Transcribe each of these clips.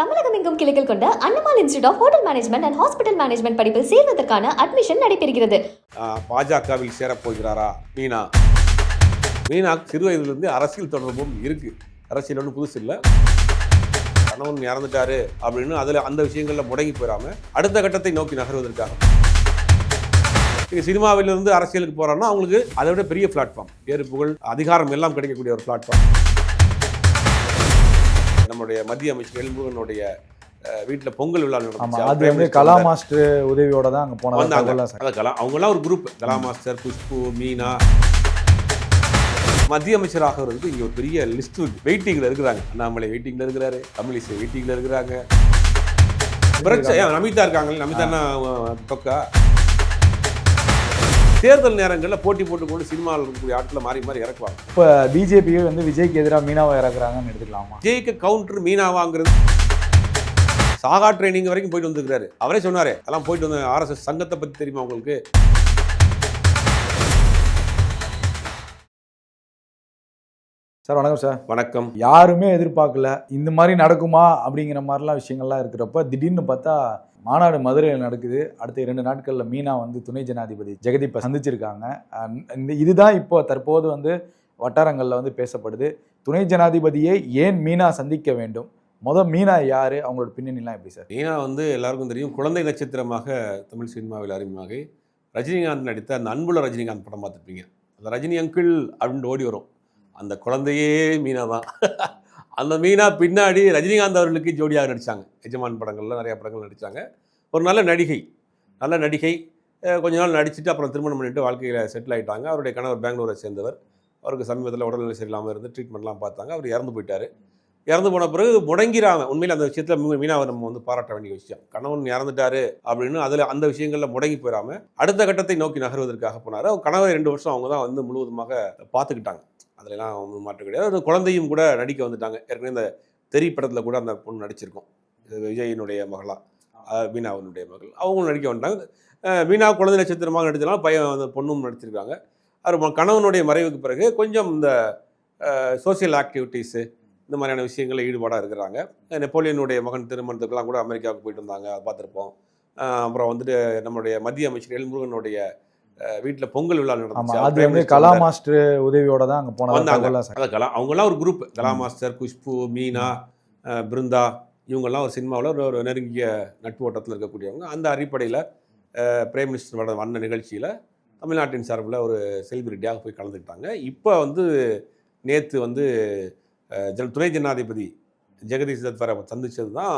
தமிழகம் எங்கும் கிளைகள் கொண்ட Annamalai institute of hotel management and hospital management படிப்பில் சேர்வதற்கான அட்மிஷன் நடைபெறுகிறது. பாஜகவில் சேரப்போகிறாரா? மீனா. மீனா சிறு வயதிலிருந்து அரசியல் தொடர்பும் இருக்கு. அரசியல் ஒன்றும் புதுசு இல்லை. கணவன் இறந்துட்டாரு அப்படின்னு அதில் அந்த விஷயங்களில் முடங்கி போயிடாம அடுத்த கட்டத்தை நோக்கி நகர்வதற்காக. நீங்கள் சினிமாவிலிருந்து அரசியலுக்கு போறாங்கன்னா அவங்களுக்கு அதை விட பெரிய பிளாட்ஃபார்ம் பேரு புகழ் அதிகாரம் எல்லாம் கிடைக்கக்கூடிய ஒரு பிளாட்ஃபார்ம் நம்முடைய மத்திய அமைச்சர் எல்முகனுடைய வீட்டில் பொங்கல் விழா நடந்துச்சு. அது வந்து கலா மாஸ்டர் உதவியோட தான் அங்க போனதா வந்தாங்க. கலா அவங்கெல்லாம் ஒரு குரூப் கலா மாஸ்டர் குஷ்பு மீனா. மத்திய அமைச்சர் ஆகிறதுக்கு இங்க ஒரு பெரிய லிஸ்ட் இருக்கு. வெயிட்டிங்ல இருக்கிறாங்க. அண்ணாமலை வெயிட்டிங்ல இருக்கிறாரு. தமிழிசை வெயிட்டிங்ல இருக்கிறாங்க. பிரச்சனை நமிதா இருக்காங்க நமிதா தொக்கா? தேர்தல் நேரங்களில் போட்டி போட்டுக்கொண்டு சினிமாவில் இருக்கக்கூடிய ஆட்களை மாறி மாறி இறக்குவாங்க. இப்ப பிஜேபியே வந்து விஜய்க்கு எதிராக மீனாவை இறக்குறாங்கன்னு எடுத்துக்கலாமா? ஜெயிக்க கவுண்டர் மீனாவாங்கிறது. சாகா ட்ரைனிங் வரைக்கும் போயிட்டு வந்துருக்காரு அவரே சொன்னாரே அதெல்லாம் போயிட்டு வந்த ஆர்எஸ்எஸ் சங்கத்தை பத்தி தெரியுமா உங்களுக்கு? சார் வணக்கம் சார். வணக்கம். யாருமே எதிர்பார்க்கல இந்த மாதிரி நடக்குமா அப்படிங்கிற மாதிரிலாம் விஷயங்கள்லாம் இருக்கிறப்ப திடீர்னு பார்த்தா மாநாடு மதுரையில் நடக்குது. அடுத்த இரண்டு நாட்களில் மீனா வந்து துணை ஜனாதிபதி ஜெகதீப்பை சந்திச்சிருக்காங்க. இந்த இதுதான் இப்போ தற்போது வந்து வட்டாரங்களில் வந்து பேசப்படுது. துணை ஜனாதிபதியை ஏன் மீனா சந்திக்க வேண்டும்? மொதல் மீனா யாரு? அவங்களோட பின்னணிலாம் எப்படி சார்? மீனா வந்து எல்லாருக்கும் தெரியும். குழந்தை நட்சத்திரமாக தமிழ் சினிமாவில் அறிமுகமாக ரஜினிகாந்த் நடித்த அந்த அன்புள்ள ரஜினிகாந்த் படம் பார்த்துருப்பீங்க. அந்த ரஜினி அங்கிள் அப்படின்னு ஓடி வரும். அந்த குழந்தையே மீனா தான் அந்த மீனா பின்னாடி ரஜினிகாந்த் அவர்களுக்கு ஜோடியாக நடித்தாங்க எஜமான் படங்களில் நிறைய படங்கள் நடித்தாங்க ஒரு நல்ல நடிகை. நல்ல நடிகை. கொஞ்ச நாள் நடிச்சுட்டு அப்புறம் திருமணம் பண்ணிட்டு வாழ்க்கையில் செட்டில் ஆகிட்டாங்க அவருடைய கணவர் பெங்களூரை சேர்ந்தவர். அவருக்கு சமீபத்தில் உடல்நிலை சரியில்லாமல் இருந்து ட்ரீட்மெண்ட்லாம் பார்த்தாங்க. அவர் இறந்து போயிட்டார். இறந்து போன பிறகு முடங்கிறாங்க உண்மையில் அந்த விஷயத்தில் மீனாவை நம்ம வந்து பாராட்ட வேண்டிய விஷயம். கணவன் இறந்துட்டாரு அப்படின்னு அதில் அந்த விஷயங்களில் முடங்கி போயிடாமல் அடுத்த கட்டத்தை நோக்கி நகர்வதற்காக போனார். அவர் கணவர் ரெண்டு வருஷம் அவங்க தான் வந்து முழுவதுமாக பார்த்துக்கிட்டாங்க. அதுலலாம் ஒன்றும் மாற்றம் கிடையாது. குழந்தையும் கூட நடிக்க வந்துட்டாங்க. ஏற்கனவே இந்த தெரி படத்தில் கூட அந்த பொண்ணு நடிச்சிருக்கோம். விஜயினுடைய மகளா. அஹ் மீனாவினுடைய மகள். அவங்களும் நடிக்க வந்துட்டாங்க. மீனா குழந்தை நட்சத்திரமாக நடித்தனால பையன் அந்த பொண்ணும் நடிச்சிருக்காங்க. அவர் கணவனுடைய மறைவுக்கு பிறகு கொஞ்சம் இந்த சோஷியல் ஆக்டிவிட்டீஸு இந்த மாதிரியான விஷயங்களில் ஈடுபாடாக இருக்கிறாங்க. நெப்போலியனுடைய மகன் திருமணத்துக்கெல்லாம் கூட அமெரிக்காவுக்கு போயிட்டு வந்தாங்க. அதை பார்த்துருப்போம். அப்புறம் வந்துட்டு நம்முடைய மத்திய அமைச்சர் எல்முருகனுடைய வீட்டில் பொங்கல் விழா நடந்துச்சு. அது வந்து கலா மாஸ்டர் உதவியோட தான் அங்க போனதா. வந்தாங்க. கலா அவங்கெல்லாம் ஒரு குரூப் கலா மாஸ்டர் குஷ்பு மீனா பிருந்தா இவங்கெல்லாம் ஒரு சினிமாவில் ஒரு ஒரு நெருங்கிய நட்பு வட்டத்தில் இருக்கக்கூடியவங்க. அந்த அடிப்படையில் பிரைம் மினிஸ்டர் வட வந்த நிகழ்ச்சியில் தமிழ்நாட்டின் சார்பில் ஒரு செலிபிரிட்டியாக போய் கலந்துக்கிட்டாங்க. இப்போ வந்து நேற்று வந்து துணை ஜனாதிபதி ஜெகதீஷ் தத்வரை சந்திச்சது தான்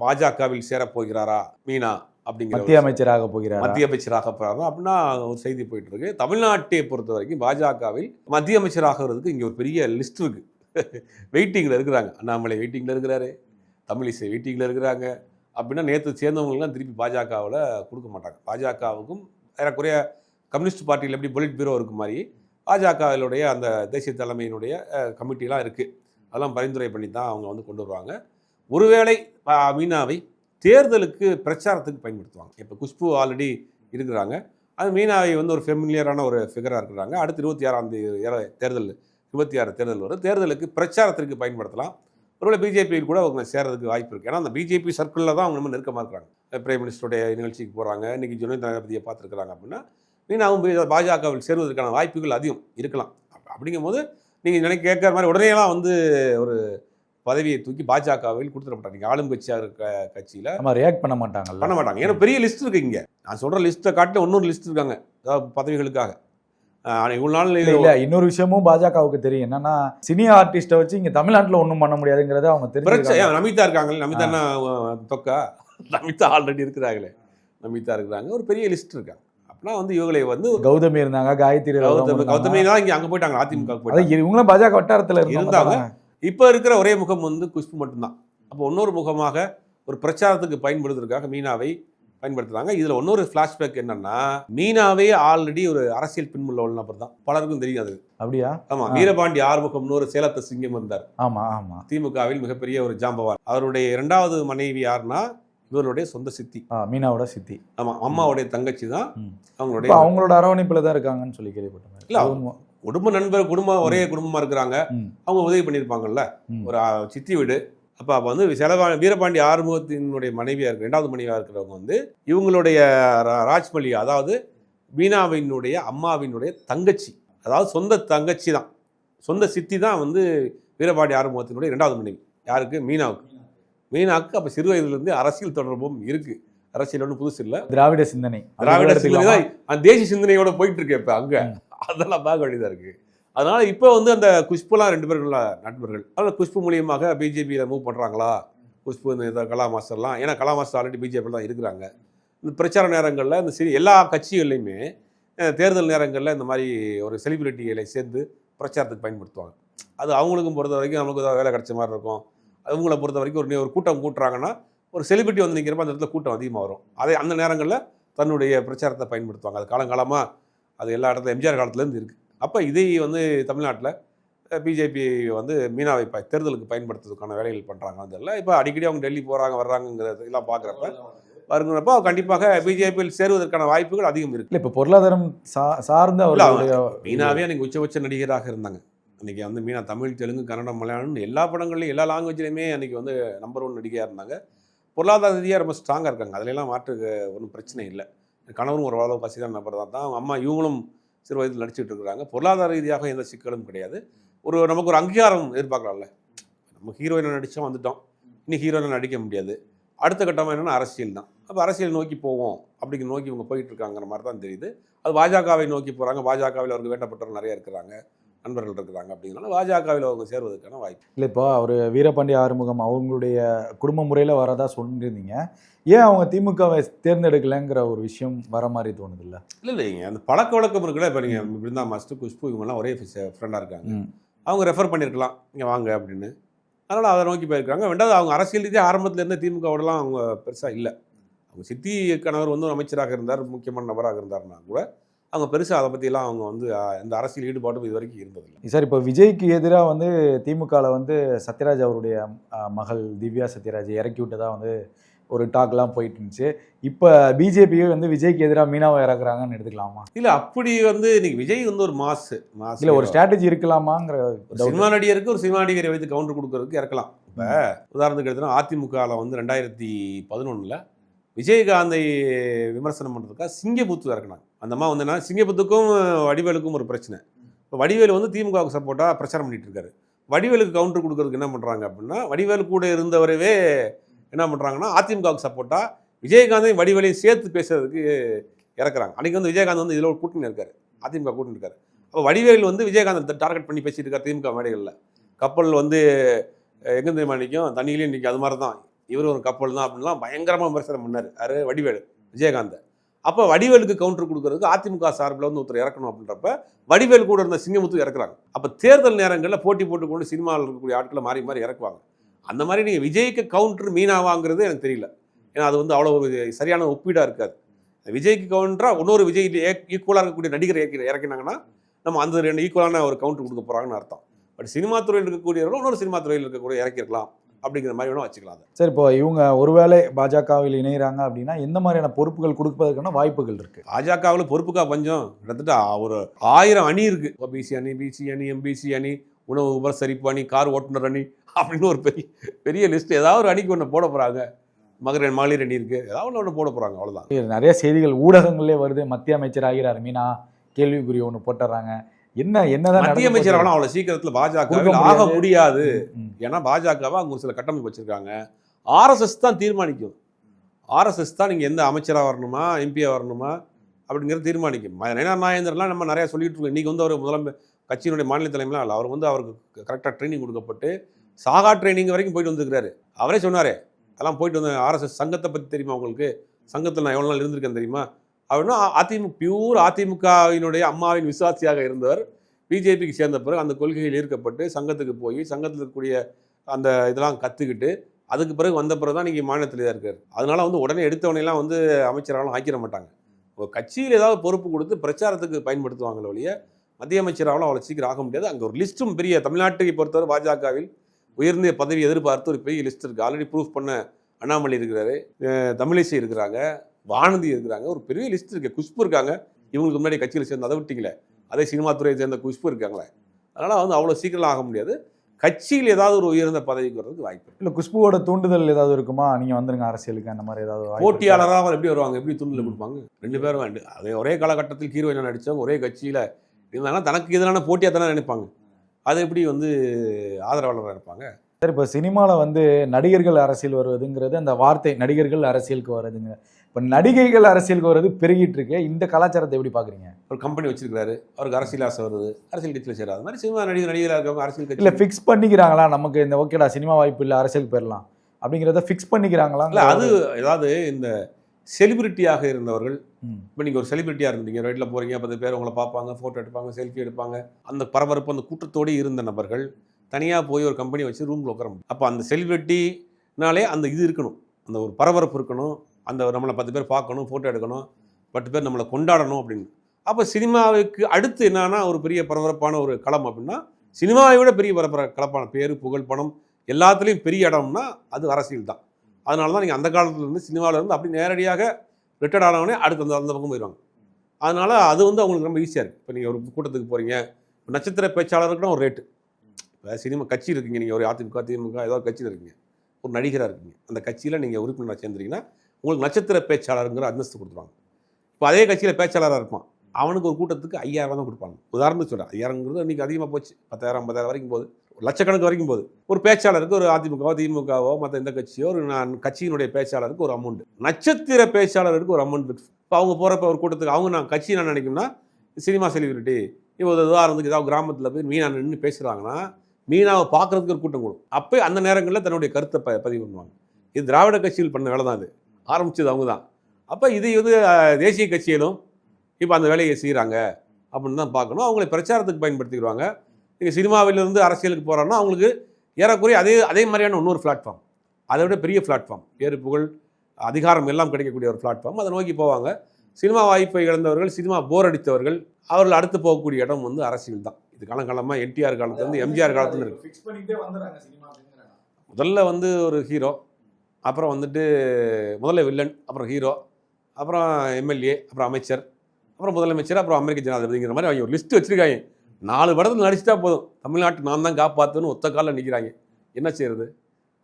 பாஜகவில் சேரப்போகிறாரா மீனா? அப்படிங்கிற மத்திய அமைச்சராக போகிறார்? மத்திய அமைச்சராக போறாரு? அப்படின்னா ஒரு செய்தி போயிட்டு இருக்கு தமிழ்நாட்டை பொறுத்த வரைக்கும் பாஜகவில் மத்திய அமைச்சராகிறதுக்கு இங்கே ஒரு பெரிய லிஸ்ட் இருக்கு. வெயிட்டிங்கில் இருக்கிறாங்க. அண்ணாமலை வெயிட்டிங்கில் இருக்கிறாரு. தமிழிசை வெயிட்டிங்கில் இருக்கிறாங்க. அப்படின்னா நேற்று சேர்ந்தவங்களுக்குலாம் திருப்பி பாஜகவில் கொடுக்க மாட்டாங்க. பாஜகவுக்கும் ஏறக்குறைய கம்யூனிஸ்ட் பார்ட்டியில் எப்படி பொலிட் பியூரோ இருக்கு மாதிரி பாஜகவினுடைய அந்த தேசிய தலைமையினுடைய கமிட்டிலாம் இருக்குது அதெல்லாம் பரிந்துரை பண்ணி தான் அவங்க வந்து கொண்டு வருவாங்க. ஒருவேளை மீனாவை தேர்தலுக்கு பிரச்சாரத்துக்கு பயன்படுத்துவாங்க. இப்போ குஷ்பு ஆல்ரெடி இருக்கிறாங்க. அது மீனாவை வந்து ஒரு ஃபெமிலியரான ஒரு ஃபிகராக இருக்கிறாங்க. அடுத்து இருபத்தி ஆறாம் தேதி தேர்தல் இருபத்தி ஆறு தேர்தல் வரும். தேர்தலுக்கு பிரச்சாரத்திற்கு பயன்படுத்தலாம். ஒருவேளை பிஜேபியில் கூட அவங்க சேர்றதுக்கு வாய்ப்பு இருக்குது ஏன்னா அந்த பிஜேபி சர்க்கிளில் தான் அவங்க ரொம்ப நெருக்கமாக இருக்கிறாங்க. பிரைம் மினிஸ்டருடைய நிகழ்ச்சிக்கு போகிறாங்க இன்றைக்கி துணை ஜனாதிபதியை பார்த்துருக்குறாங்க அப்படின்னா மீனாவும் பாஜகவில் சேருவதற்கான வாய்ப்புகள் அதிகம் இருக்கலாம். அப்படிங்கும்போது நீங்கள் நினைக்க கேட்குற மாதிரி உடனேலாம் வந்து ஒரு பதவியை தூக்கி பாஜகவில் கொடுத்துட மாட்டாங்க நீங்கள் ஆளும் கட்சியாக இருக்க கட்சியில் நம்ம ரியாக்ட் பண்ண மாட்டாங்கல்ல. பண்ண மாட்டாங்க. ஏன்னா பெரிய லிஸ்ட் இருக்கு இங்க. நான் சொல்ற லிஸ்ட்டை காட்டில இன்னொரு லிஸ்ட் இருக்காங்க. அதாவது பதவிகளுக்காக. ஆஹ் ஆனா இவ்வளவு நாள் இல்ல இன்னொரு விஷயமும் பாஜகவுக்கு தெரியும். என்னன்னா சினி ஆர்டிஸ்ட வச்சு இங்க தமிழ்நாட்டுல ஒண்ணும் பண்ண முடியாதுங்கிறத அவங்க தெரிஞ்சு நமிதா இருக்காங்க நமிதா என்ன, அஹ், தொக்கா? நமிதா ஆல்ரெடி இருக்கிறாங்களே. நமிதா இருக்கிறாங்க. ஒரு பெரிய லிஸ்ட் இருக்காங்க அப்படின்னா வந்து இவங்களை வந்து கௌதமி இருந்தாங்க காயத்ரி கௌதமி. கௌதமி தான் இங்க அங்க போயிட்டாங்க. அதிமுக போயிட்டாங்க. இவங்களும் பாஜக வட்டாரத்துல இருந்தாங்க. இப்போ இருக்கிற ஒரே முகம் வந்து குஷ்பு மட்டும்தான். அப்போ இன்னொரு முகமாக ஒரு பிரச்சாரத்துக்கு பயன்படுத்துறதுக்காக மீனாவை பயன்படுத்துறாங்க. இதுல இன்னொரு ஃபிளாஷ்பேக் என்னன்னா மீனாவே ஆல்ரெடி ஒரு அரசியல் பின்முள்ள உள்ள நபர் தான். பலருக்கும் தெரியும் அது. அப்படியா? ஆமா ஆ. வீரபாண்டி ஆறுமுகம்னு ஒரு சேலத்து சிங்கம் இருந்தார் ஆமா ஆமா. திமுகவில் மிகப்பெரிய ஒரு ஜாம்பவான். அவருடைய இரண்டாவது மனைவி யாருன்னா இவருடைய சொந்த சித்தி. மீனாவோட சித்தி. ஆமா அம்மாவுடைய தங்கச்சி தான். அவங்களுடைய அவங்களோட அரவணைப்புல தான் இருக்காங்கன்னு சொல்லி கேள்விப்பட்டேன். இல்ல. குடும்ப நண்பர் குடும்பம் ஒரே குடும்பமா இருக்கிறாங்க. அவங்க உதவி பண்ணியிருப்பாங்கல்ல. ஒரு சித்தி வீடு. அப்போ அப்போ வந்து செலவா வீரபாண்டி ஆறுமுகத்தினுடைய மனைவியாக இருக்கிற ரெண்டாவது மனைவியாக இருக்கிறவங்க வந்து இவங்களுடைய ரா- ராஜ்மலி அதாவது மீனாவினுடைய அம்மாவினுடைய தங்கச்சி. அதாவது சொந்த தங்கச்சி தான். சொந்த சித்தி தான் வந்து வீரபாண்டி ஆறுமுகத்தினுடைய ரெண்டாவது மனைவி. யாருக்கு? மீனாவுக்கு. மீனாவுக்கு அப்போ சிறு வயதுலேருந்து அரசியல் தொடர்பும் இருக்குது அரசியல் ஒன்றும் புதுசு இல்லை திராவிட சிந்தனை. திராவிட சிந்தனை? தான் அந்த தேசிய சிந்தனையோட போயிட்டு இருக்கு இப்போ அங்கே. அதெல்லாம் பார்க்க வேண்டியதாக இருக்குது அதனால் இப்போ வந்து அந்த குஷ்புலாம் ரெண்டு பேரும் நண்பர்கள். அதனால் குஷ்பு மூலியமாக பிஜேபியில் மூவ் பண்ணுறாங்களா குஷ்பு இந்த கலா மாஸ்டர்லாம். ஏன்னா கலா மாஸ்டர் ஆல்ரெடி பிஜேபியில் தான் இருக்கிறாங்க. இந்த பிரச்சார நேரங்களில் இந்த சிறு எல்லா கட்சிகள்லையுமே தேர்தல் நேரங்களில் இந்த மாதிரி ஒரு செலிபிரிட்டிகளை சேர்ந்து பிரச்சாரத்துக்கு பயன்படுத்துவாங்க. அது அவங்களுக்கும் பொறுத்த வரைக்கும் நமக்கு ஏதாவது வேலை கிடைச்ச மாதிரி இருக்கும். அவங்கள பொறுத்த வரைக்கும் ஒரு ஒரு கூட்டம் கூட்டுறாங்கன்னா ஒரு செலிபிரிட்டி வந்து நிற்கிறப்ப அந்த இடத்துல கூட்டம் அதிகமாக வரும். அதே அந்த நேரங்களில் தன்னுடைய பிரச்சாரத்தை பயன்படுத்துவாங்க. அது காலங்காலமாக அது எல்லா இடத்துல எம்ஜிஆர் காலத்துலேருந்து இருக்குது அப்போ இதை வந்து தமிழ்நாட்டில் பிஜேபி வந்து மீனாவை ப தேர்தலுக்கு பயன்படுத்துறதுக்கான வேலைகள் பண்ணுறாங்க அதெல்லாம் இப்போ அடிக்கடி அவங்க டெல்லி போகிறாங்க வர்றாங்கங்கிறது எல்லாம் பார்க்குறப்ப வருங்கிறப்போ கண்டிப்பாக பிஜேபியில் சேருவதற்கான வாய்ப்புகள் அதிகம் இருக்குது இல்ல இப்ப பொருளாதாரம் சா- சார்ந்த மீனாவே அன்றைக்கி உச்சபட்ச நடிகராக இருந்தாங்க. அன்றைக்கி வந்து மீனா தமிழ் தெலுங்கு கன்னடம் மலையாளம் எல்லா படங்கள்லையும் எல்லா லாங்குவேஜ்லையுமே அன்றைக்கி வந்து நம்பர் ஒன் நடிகையாக இருந்தாங்க. பொருளாதார ரீதியாக ரொம்ப ஸ்ட்ராங்காக இருக்காங்க. அதிலெல்லாம் மாற்று ஒன்றும் பிரச்சனை இல்லை. கணவரும் ஒரு அளவு பசிதான் நபர் தான். தான் அவங்க அம்மா இவங்களும் சிறு வயதில் நடிச்சுட்டு இருக்கிறாங்க. பொருளாதார ரீதியாக எந்த சிக்கலும் கிடையாது. ஒரு நமக்கு ஒரு அங்கீகாரம் எதிர்பார்க்கலாம்ல. நம்ம ஹீரோயினை நடித்தோம் வந்துட்டோம். இனி ஹீரோயினை நடிக்க முடியாது. அடுத்த கட்டமாக என்னென்னா அரசியல் தான். அப்போ அரசியல் நோக்கி போவோம். அப்படிங்கிற நோக்கி இவங்க போயிட்டு இருக்காங்கிற மாதிரி தான் தெரியுது. அது பாஜகவை நோக்கி போகிறாங்க பாஜகவில் அவருக்கு வேண்டப்பட்டவர் நிறைய இருக்கிறாங்க. நண்பர்கள் இருக்கிறாங்க அப்படிங்கிறனால பாஜகவில் அவங்க சேர்வதற்கான வாய்ப்பு. இல்ல இப்போ அவர் வீரபாண்டி ஆறுமுகம் அவங்களுடைய குடும்ப முறையில வரதா சொல்லியிருந்தீங்க. ஏன் அவங்க திமுகவை தேர்ந்தெடுக்கலைங்கிற ஒரு விஷயம் வர மாதிரி தோணுது இல்ல இல்லை இல்லைங்க அந்த பழக்க வழக்கம் இருக்குல்ல இப்போ நீங்கள் பிருந்தா மாஸ்டர் குஷ்பு இவங்கெல்லாம் ஒரே ஃப்ரெண்டாக இருக்காங்க. அவங்க ரெஃபர் பண்ணியிருக்கலாம். இங்கே வாங்க அப்படின்னு. அதனால் அதை நோக்கி போயிருக்காங்க. ரெண்டாவது அவங்க அரசியல் ரீதியாக ஆரம்பத்துல இருந்தே திமுகவோடலாம் அவங்க பெருசாக இல்லை. அவங்க சித்தி கணவர் வந்து ஒரு அமைச்சராக இருந்தார் முக்கியமான நபராக இருந்தார்னா கூட அவங்க பெருசாக அதை பற்றிலாம் அவங்க வந்து எந்த அரசியல் ஈடுபாடும் இது வரைக்கும் இருந்ததில்லை. சார் இப்போ விஜய்க்கு எதிராக வந்து திமுகவில் வந்து சத்யராஜ் அவருடைய மகள் திவ்யா சத்யராஜ் இறக்கி விட்டதா வந்து ஒரு டாக்லாம் போயிட்டு இருந்துச்சு இப்போ பிஜேபியே வந்து விஜய்க்கு எதிராக மீனாவை இறக்குறாங்கன்னு எடுத்துக்கலாமா? இல்லை அப்படி வந்து இன்னைக்கு விஜய் வந்து ஒரு மாசு மாசு. இல்ல ஒரு ஸ்ட்ராட்டஜி இருக்கலாமாங்கிற. சினிமா நடிகருக்கு ஒரு சினிமா நடிகரை வைத்து கவுண்டர் கொடுக்கறதுக்கு இறக்கலாம். இப்போ உதாரணத்துக்கு எடுத்தோம்னா அதிமுகவில் வந்து ரெண்டாயிரத்தி பதினொன்றில் விஜயகாந்தை விமர்சனம் பண்ணுறதுக்காக சிங்கபுத்து இறக்குனாங்க. அந்த அம்மா வந்து சிங்கபுத்துக்கும் வடிவேலுக்கும் ஒரு பிரச்சனை. இப்போ வடிவேலு வந்து திமுகவுக்கு சப்போர்ட்டாக பிரச்சாரம் பண்ணிகிட்டு இருக்காரு. வடிவேலுக்கு கவுண்டர் கொடுக்கறதுக்கு என்ன பண்ணுறாங்க அப்படின்னா வடிவேலு கூட இருந்தவரவே என்ன பண்ணுறாங்கன்னா அதிமுகவுக்கு சப்போர்ட்டாக விஜயகாந்தையும் வடிவேலையும் சேர்த்து பேசுறதுக்கு இறக்குறாங்க. அன்றைக்கி வந்து விஜயகாந்த் வந்து இதில் ஒரு கூட்டணி இருக்காரு. அதிமுக கூட்டணி இருக்காரு. அப்போ வடிவேல் வந்து விஜயகாந்த் டார்கெட் பண்ணி பேசிட்டு இருக்கார் திமுக மேடைகளில். கப்பல் வந்து எங்கே தெரியுமா நிற்கும் தண்ணியிலையும் நிற்கும் அது மாதிரி தான் இவர் ஒரு கப்பல் தான் அப்படின்லாம் பயங்கரமாக விமர்சனம் பண்ணார். யார்? வடிவேலு விஜயகாந்த். அப்போ வடிவேலுக்கு கவுண்டர் கொடுக்கறதுக்கு அதிமுக சார்பில் வந்து ஒருத்தர் இறக்கணும் அப்படின்றப்ப வடிவேல் கூட இருந்த சிங்கமுத்து இறக்குறாங்க. அப்போ தேர்தல் நேரங்களில் போட்டி போட்டுக்கொண்டு சினிமாவில் இருக்கக்கூடிய ஆட்களை மாறி மாறி இறக்குவாங்க. அந்த மாதிரி நீங்கள் விஜய்க்கு கவுண்டர் மீனாவாங்கிறது எனக்கு தெரியல. ஏன்னா அது வந்து அவ்வளோ ஒரு சரியான ஒப்பீடாக இருக்காது. விஜய்க்கு கவுண்டராக இன்னொரு விஜய் ஈக்குவலாக இருக்கக்கூடிய நடிகர் இறக்கி இறக்கினாங்கன்னா நம்ம அந்த ரெண்டு ஈக்குவலான ஒரு கவுண்டர் கொடுக்க போகிறாங்கன்னு அர்த்தம். பட் சினிமா துறையில் இருக்கக்கூடியவர்கள் இன்னொரு சினிமா துறையில் இருக்கக்கூடிய இறக்கிருக்கலாம் அப்படிங்கிற மாதிரி வேணும் வச்சுக்கலாம் சரி இப்போ இவங்க ஒருவேளை பாஜகவில் இணைகிறாங்க அப்படின்னா எந்த மாதிரியான பொறுப்புகள் கொடுப்பதற்கான வாய்ப்புகள் இருக்கு? பாஜகவில் பொறுப்புக்கா பஞ்சம் கிட்டத்தட்ட ஒரு ஆயிரம் அணி இருக்கு. ஓபிசி அணி பிசி அணி எம்பிசி அணி உணவு உபசரிப்பு அணி கார் ஓட்டுநர் அணி அப்படின்னு ஒரு பெரிய பெரிய லிஸ்ட் ஏதாவது ஒரு அணிக்கு ஒன்று போட போகிறாங்க மகளிர் மகளிர் அணி இருக்கு. ஏதாவது ஒன்று போட போகிறாங்க அவ்வளோதான் நிறைய செய்திகள் ஊடகங்களே வருது. மத்திய அமைச்சர் ஆகிறார். மீனா கேள்விக்குறி ஒன்று போட்டுறாங்க. என்ன என்னதான் மத்திய நடக்க அமைச்சர் போகுது? அவனா அவ்வளோ சீக்கிரத்தில் பாஜக ஆக முடியாது. ஏன்னா பாஜகவை அவங்க ஒரு சில கட்டமைப்பு வச்சிருக்காங்க. ஆர்எஸ்எஸ் தான் தீர்மானிக்கும். ஆர்எஸ்எஸ் தான் நீங்கள் எந்த அமைச்சராக வரணுமா எம்பியாக வரணுமா அப்படிங்கிறத தீர்மானிக்கும். நயனா நாயந்தர்லாம் நம்ம நிறையா சொல்லிட்டு இருக்கோம். இன்றைக்கி வந்து அவர் முதலமை கட்சியினுடைய மாநில தலைமைலாம் இல்லை அவர் வந்து அவருக்கு கரெக்டாக ட்ரைனிங் கொடுக்கப்பட்டு சாகா ட்ரைனிங் வரைக்கும் போயிட்டு வந்துருக்கிறாரு. அவரே சொன்னாரே அதெல்லாம் போயிட்டு வந்த ஆர்எஸ்எஸ் சங்கத்தை பற்றி தெரியுமா உங்களுக்கு? சங்கத்தில் நான் எவ்வளோ நாள் இருந்திருக்கேன் தெரியுமா? அப்படின்னா அதிமுக பியூர் அதிமுகவினுடைய அம்மாவின் விசுவாசியாக இருந்தவர் பிஜேபிக்கு சேர்ந்த பிறகு அந்த கொள்கையில் ஈர்க்கப்பட்டு சங்கத்துக்கு போய் சங்கத்தில் இருக்கக்கூடிய அந்த இதெல்லாம் கற்றுக்கிட்டு அதுக்கு பிறகு வந்த பிறகு தான் நீங்கள் மாநிலத்தில் தான் இருக்கார். அதனால் வந்து உடனே எடுத்தவனையெல்லாம் வந்து அமைச்சராலும் ஆக்கிட மாட்டாங்க. ஒரு கட்சியில் ஏதாவது பொறுப்பு கொடுத்து பிரச்சாரத்துக்கு பயன்படுத்துவாங்கள ஒழிய மத்திய அமைச்சராலும் அவ்வளோ சீக்கிரம் ஆக முடியாது. அங்கே ஒரு லிஸ்ட்டும் பெரிய தமிழ்நாட்டை பொறுத்தவரை பாஜகவில் உயர்ந்த பதவி எதிர்பார்த்து ஒரு பெரிய லிஸ்ட் இருக்குது ஆல்ரெடி ப்ரூஃப் பண்ண அண்ணாமலை இருக்கிறாரு. தமிழிசை இருக்கிறாங்க. வானதி இருக்கிறாங்க. ஒரு பெரிய லிஸ்ட் இருக்கு. குஷ்பு இருக்காங்க. இவங்களுக்கு முன்னாடி கட்சியில் சேர்ந்து அதை விட்டீங்களே. அதே சினிமா துறையை சேர்ந்த குஷ்பு இருக்காங்களே. அதனால் வந்து அவ்வளோ சீக்கிரம் ஆக முடியாது. கட்சியில் ஏதாவது ஒரு உயர்ந்த பதவிக்கு வர்றதுக்கு வாய்ப்பு. இல்ல குஷ்புவோட தூண்டுதல் ஏதாவது இருக்குமா? நீங்க வந்துருங்க அரசியலுக்கு அந்த மாதிரி ஏதாவது? போட்டியாளராக அவர் எப்படி வருவாங்க? எப்படி ம். கொடுப்பாங்க? ரெண்டு பேரும் வேண்டு அதே ஒரே காலகட்டத்தில் ஹீரோயினா நடித்தவங்க ஒரே கட்சியில் இருந்தாங்கன்னா தனக்கு எதிரான போட்டியாக தானே நினைப்பாங்க. அது எப்படி வந்து ஆதரவாளராக இருப்பாங்க? சார் இப்போ சினிமாவில் வந்து நடிகர்கள் அரசியல் வருவதுங்கிறது அந்த வார்த்தை நடிகர்கள் அரசியலுக்கு வர்றதுங்க இப்போ நடிகைகள் அரசியலுக்கு வர்றது பெருகிட்டு இருக்கு. இந்த கலாச்சாரத்தை எப்படி பார்க்குறீங்க ஒரு கம்பெனி வச்சிருக்காரு அவருக்கு அரசியல் ஆசை வருது. அரசியல் கட்சியில் சேராது. அது மாதிரி சினிமா நடிகர் நடிகராக இருக்கவங்க அரசியல் இல்லை கட்சி ஃபிக்ஸ் பண்ணிக்கிறாங்களா? நமக்கு இந்த ஓகேடா சினிமா வாய்ப்பு இல்லை அரசியலுக்கு போயிடலாம் அப்படிங்கிறத ஃபிக்ஸ் பண்ணிக்கிறாங்களா? இல்லை அது ஏதாவது இந்த செலிபிரிட்டியாக இருந்தவர்கள். இப்போ நீங்கள் ஒரு செலிபிரிட்டியாக இருந்தீங்க ரோட்டில் போகிறீங்க பத்து பேர் உங்களை பார்ப்பாங்க ஃபோட்டோ எடுப்பாங்க செல்ஃபி எடுப்பாங்க. அந்த பரபரப்பு அந்த கூட்டத்தோடு இருந்த நபர்கள் தனியாக போய் ஒரு கம்பெனி வச்சு ரூமில் உட்கார முடியும். அப்போ அந்த செலிபிரிட்டினாலே அந்த இது இருக்கணும். அந்த ஒரு பரபரப்பு இருக்கணும். அந்த நம்மளை பத்து பேர் பார்க்கணும் ஃபோட்டோ எடுக்கணும் பத்து பேர் நம்மளை கொண்டாடணும் அப்படின்னு. அப்போ சினிமாவுக்கு அடுத்து என்னன்னா ஒரு பெரிய பரபரப்பான ஒரு களம் அப்படின்னா சினிமாவை விட பெரிய பரபர கலப்பான பேர் புகழ் பணம் எல்லாத்துலேயும் பெரிய இடம்னா அது அரசியல் தான். அதனால தான் நீங்கள் அந்த காலத்துலேருந்து சினிமாவிலேருந்து அப்படி நேரடியாக ரிட்டையர்ட் ஆனவனே அடுத்து அந்த அந்த பக்கம் போயிடுவாங்க அதனால் அது வந்து அவங்களுக்கு ரொம்ப ஈஸியாக இருக்குது இப்போ நீங்கள் ஒரு கூட்டத்துக்கு போகிறீங்க நட்சத்திர பேச்சாளருக்குனா ஒரு ரேட்டு இப்போ சினிமா கட்சி இருக்கீங்க நீங்கள் ஒரு அதிமுக திமுக ஏதோ கட்சியில் இருக்கீங்க. ஒரு நடிகராக இருக்கீங்க. அந்த கட்சியில் நீங்கள் உறுப்பினராக சேர்ந்துருக்கீங்கன்னா உங்களுக்கு நட்சத்திர பேச்சாளருங்கிற அந்தஸ்து கொடுத்துருவாங்க. இப்போ அதே கட்சியில் பேச்சாளராக இருப்பான். அவனுக்கு ஒரு கூட்டத்துக்கு ஐயாயிரம் தான் கொடுப்பாங்க. உதாரணத்துக்கு சொல்கிறேன் ஐயாயிரங்கிறது இன்றைக்கி அதிகமாக போச்சு. பத்தாயிரம் ஐம்பதாயிரம் வரைக்கும் போகுது. ஒரு லட்சக்கணக்கு வரைக்கும் போகுது. ஒரு பேச்சாளருக்கு ஒரு அதிமுகவோ திமுகவோ மற்ற எந்த கட்சியோ ஒரு நான் கட்சியினுடைய பேச்சாளருக்கு ஒரு அமௌண்ட் நட்சத்திர பேச்சாளருக்கு ஒரு அமௌண்ட் இப்போ அவங்க போகிறப்ப ஒரு கூட்டத்துக்கு அவங்க நான் கட்சி நான் நினைக்கும்னா சினிமா செலிபிரிட்டி இப்போ ஒரு உதாரணத்துக்கு ஏதாவது கிராமத்தில் போய் மீனா நின்று பேசுகிறாங்கன்னா மீனாவை பார்க்குறதுக்கு ஒரு கூட்டம் கூடும் அப்போ அந்த நேரங்களில் தன்னுடைய கருத்தை ப பதிவு பண்ணுவாங்க. இது திராவிட கட்சிகள் பண்ண வேலை தான் அது. ஆரம்பிச்சது அவங்க தான் அப்போ இதை வந்து தேசிய கட்சியிலும் இப்போ அந்த வேலையை செய்கிறாங்க அப்படின்னு தான் பார்க்கணும். அவங்களை பிரச்சாரத்துக்கு பயன்படுத்திக்கிறாங்க நீங்கள் சினிமாவிலிருந்து அரசியலுக்கு போகிறாங்கன்னா அவங்களுக்கு ஏறக்குறைய அதே அதே மாதிரியான இன்னொரு பிளாட்ஃபார்ம் அதை விட பெரிய பிளாட்ஃபார்ம் பேரு புகழ் அதிகாரம் எல்லாம் கிடைக்கக்கூடிய ஒரு பிளாட்ஃபார்ம் அதை நோக்கி போவாங்க. சினிமா வாய்ப்பை இழந்தவர்கள் சினிமா போர் அடித்தவர்கள் அவர்கள் அடுத்து போகக்கூடிய இடம் வந்து அரசியல் தான். இது காலங்காலமாக என்டிஆர் காலத்துலேருந்து எம்ஜிஆர் காலத்துலேருந்து இருக்கு. முதல்ல வந்து ஒரு ஹீரோ அப்புறம் வந்துட்டு முதல்ல வில்லன் அப்புறம் ஹீரோ அப்புறம் எம்எல்ஏ அப்புறம் அமைச்சர் அப்புறம் முதலமைச்சர் அப்புறம் அமெரிக்க ஜனாதிபதிங்கிற மாதிரி அவங்க ஒரு லிஸ்ட் வச்சுருக்காங்க. நாலு படத்தில் நடிச்சுட்டா போதும். தமிழ்நாட்டு நான் தான் காப்பாற்றுன்னு ஒத்த காலில் நிற்கிறாங்க என்ன செய்கிறது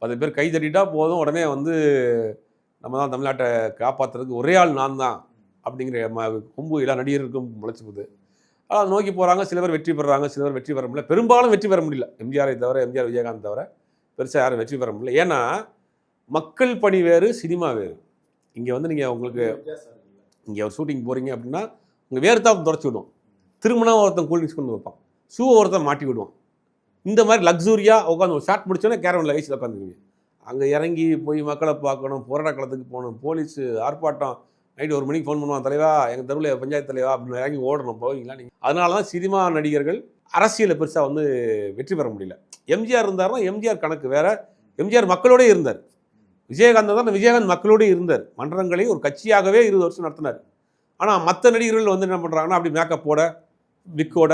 பத்து பேர் கை தட்டிட்டா போதும். உடனே வந்து நம்ம தான் தமிழ்நாட்டை காப்பாற்றுறதுக்கு ஒரே ஆள் நான் தான் அப்படிங்கிற ம கொம்பு எல்லா நடிகருக்கும் முளைச்சி போகுது. அதை நோக்கி போகிறாங்க சில பேர் வெற்றி பெறுறாங்க சில பேர் வெற்றி பெற முடியல. பெரும்பாலும் வெற்றி பெற முடியல. எம்ஜிஆரை தவிர எம்ஜிஆர் விஜயகாந்த் தவிர பெருசாக யாரும் வெற்றி பெற முடியல. ஏன்னா மக்கள் பணி வேறு சினிமா வேறு. இங்கே வந்து நீங்கள் உங்களுக்கு இங்கே ஒரு ஷூட்டிங் போகிறீங்க அப்படின்னா உங்கள் வேர்த்தாப்பு தொடச்சி விடுவோம். திரும்பினா ஒருத்தன் கூல்ட்ரிங்க்ஸ் கொண்டு வைப்பான். ஷூவை ஒருத்தன் மாட்டி விடுவான். இந்த மாதிரி லக்ஸூரியாக உட்காந்து ஒரு ஷாட் முடிச்சோன்னே கேரவனில் ஏசியில் உட்காந்துருவீங்க. அங்கே இறங்கி போய் மக்களை பார்க்கணும் போராட்ட களத்துக்கு போகணும் போலீஸ் ஆர்ப்பாட்டம். நைட்டு ஒரு மணிக்கு ஃபோன் பண்ணுவான் தலைவா எங்கள் தெருவில் பஞ்சாயத்து தலைவா அப்படின்னு இறங்கி ஓடணும் போவீங்களா நீங்கள் அதனால தான் சினிமா நடிகர்கள் அரசியலில் பெருசாக வந்து வெற்றி பெற முடியல. எம்ஜிஆர் இருந்தாருன்னா எம்ஜிஆர் கணக்கு வேற. எம்ஜிஆர் மக்களோடே இருந்தார். விஜயகாந்த் தான் விஜயகாந்த் மக்களோடு இருந்தார். மன்றங்களையும் ஒரு கட்சியாகவே இருபது வருஷம் நடத்தினார். ஆனால் மற்ற நடிகர்கள் வந்து என்ன பண்ணுறாங்கன்னா அப்படி மேக்கப்போட விக்கோட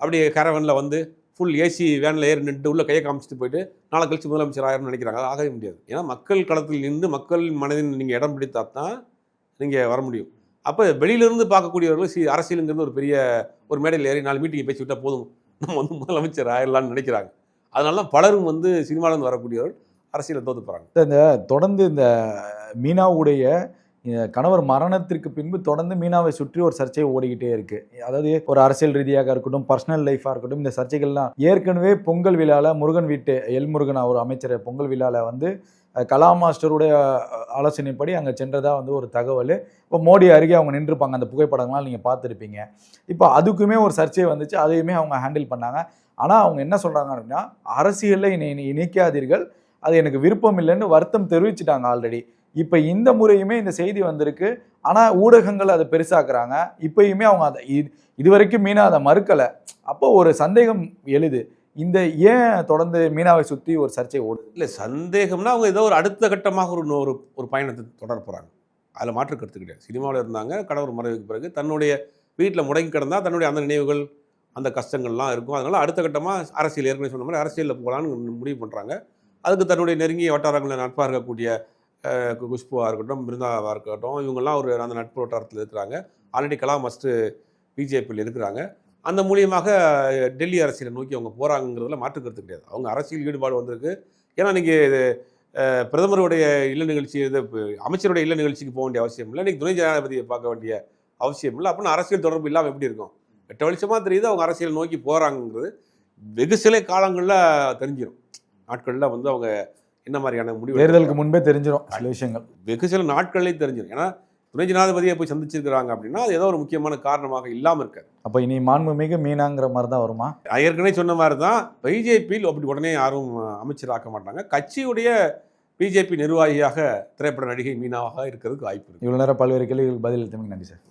அப்படியே கேரவனில் வந்து ஃபுல் ஏசி வேனில் ஏறி நின்று உள்ள கையை காமிச்சிட்டு போயிட்டு நாளை கழிச்சு முதலமைச்சர் ஆயிரம்னு நினைக்கிறாங்க. அது ஆகவே முடியாது. ஏன்னா மக்கள் களத்தில் நின்று மக்கள் மனதில் நீங்கள் இடம் பிடித்தா தான் நீங்கள் வர முடியும். அப்போ வெளியிலிருந்து பார்க்கக்கூடியவர்கள் சி அரசியலுங்கிறது ஒரு பெரிய ஒரு மேடையில் ஏறி நாலு மீட்டிங்கை பேசி விட்டால் போதும். நம்ம வந்து முதலமைச்சர் ஆயிடலாம்னு நினைக்கிறாங்க. அதனால தான் பலரும் வந்து சினிமாவிலேருந்து வரக்கூடியவர்கள் அரசியலில் தோத்து போகிறாங்க தொடர்ந்து இந்த மீனாவுடைய கணவர் மரணத்திற்கு பின்பு தொடர்ந்து மீனாவை சுற்றி ஒரு சர்ச்சை ஓடிக்கிட்டே இருக்கு. அதாவது ஒரு அரசியல் ரீதியாக இருக்கட்டும் பர்சனல் லைஃபாக இருக்கட்டும் இந்த சர்ச்சைகள்லாம் ஏற்கனவே பொங்கல் விழாவில் முருகன் வீட்டு எல் முருகன் அவர் அமைச்சர் பொங்கல் விழாவில் வந்து கலா மாஸ்டருடைய ஆலோசனைப்படி அங்கே சென்றதாக வந்து ஒரு தகவல். இப்போ மோடி அருகே அவங்க நின்றுப்பாங்க அந்த புகைப்படங்கள்லாம் நீங்கள் பார்த்துருப்பீங்க. இப்போ அதுக்குமே ஒரு சர்ச்சை வந்துச்சு அதையுமே அவங்க ஹேண்டில் பண்ணாங்க. ஆனால் அவங்க என்ன சொல்கிறாங்க அப்படின்னா அரசியலில் இணை இனி இணைக்காதீர்கள். அது எனக்கு விருப்பம் இல்லைன்னு வருத்தம் தெரிவிச்சிட்டாங்க ஆல்ரெடி இப்போ இந்த முறையுமே இந்த செய்தி வந்திருக்கு. ஆனால் ஊடகங்கள் அதை பெருசாக்குறாங்க. இப்பயுமே அவங்க அதை இது வரைக்கும் மீனா அதை மறுக்கலை. அப்போ ஒரு சந்தேகம் எழுது. இந்த ஏன் தொடர்ந்து மீனாவை சுற்றி ஒரு சர்ச்சை ஓடுது? இல்லை சந்தேகம்னா அவங்க ஏதோ ஒரு அடுத்த கட்டமாக ஒரு ஒரு ஒரு பயணத்தை தொடர போகிறாங்க அதில் மாற்று கருத்து கிடையாது. சினிமாவில் இருந்தாங்க கடவுள் மறைவுக்கு பிறகு தன்னுடைய வீட்டில் முடங்கி கிடந்தால் தன்னுடைய அந்த நினைவுகள் அந்த கஷ்டங்கள்லாம் இருக்கும். அதனால் அடுத்த கட்டமாக அரசியல் ஏற்கனவே சொன்ன மாதிரி அரசியலில் போகலான்னு முடிவு பண்ணுறாங்க அதுக்கு தன்னுடைய நெருங்கிய வட்டாரங்களில் நட்பாக இருக்கக்கூடிய கு- குஷ்புவாக இருக்கட்டும் பிருந்தாவாக இருக்கட்டும் இவங்கெல்லாம் ஒரு அந்த நட்பு வட்டாரத்தில் இருக்கிறாங்க. ஆல்ரெடி கலாம் மஸ்ட்டு பிஜேபியில் இருக்கிறாங்க. அந்த மூலியமாக டெல்லி அரசியலை நோக்கி அவங்க போகிறாங்கிறதுல மாற்று கிடையாது. அவங்க அரசியல் ஈடுபாடு வந்திருக்கு. ஏன்னா இன்றைக்கி பிரதமருடைய இல்ல நிகழ்ச்சி இது அமைச்சருடைய இல்ல நிகழ்ச்சிக்கு போக வேண்டிய அவசியம் இல்லை. இன்றைக்கி துணை ஜனாதிபதியை பார்க்க வேண்டிய அவசியம் இல்லை. அப்படின்னா அரசியல் தொடர்பு இல்லாமல் எப்படி இருக்கும்? எட்ட வெளிச்சமாக தெரியுது அவங்க அரசியல் நோக்கி போகிறாங்கிறது வெகு சில காலங்களில் தெரிஞ்சிடும் நாட்களில் வந்து அவங்க என்ன மாதிரியான முடிவு தேர்தலுக்கு முன்பே தெரிஞ்சிடும் சில விஷயங்கள். வெகு சில நாட்கள்லேயே தெரிஞ்சிடும் ஏன்னா துணை ஜனாதிபதியை போய் சந்திச்சிருக்கிறாங்க அப்படின்னா அது ஏதோ ஒரு முக்கியமான காரணமாக இல்லாமல் இருக்காது. அப்போ இனி மாண்புமிகு மீனாங்கிற மாதிரி தான் வருமா? ஏற்கனவே சொன்ன மாதிரி தான் பிஜேபியில் அப்படி உடனே யாரும் அமைச்சராக்க மாட்டாங்க. கட்சியுடைய பிஜேபி நிர்வாகியாக திரைப்பட நடிகை மீனாவாக இருக்கிறதுக்கு வாய்ப்பு இருக்கு. இவ்வளோ நேரம் பல்வேறு கேள்விகளுக்கு பதில் அளித்தமைக்கு நன்றி சார்.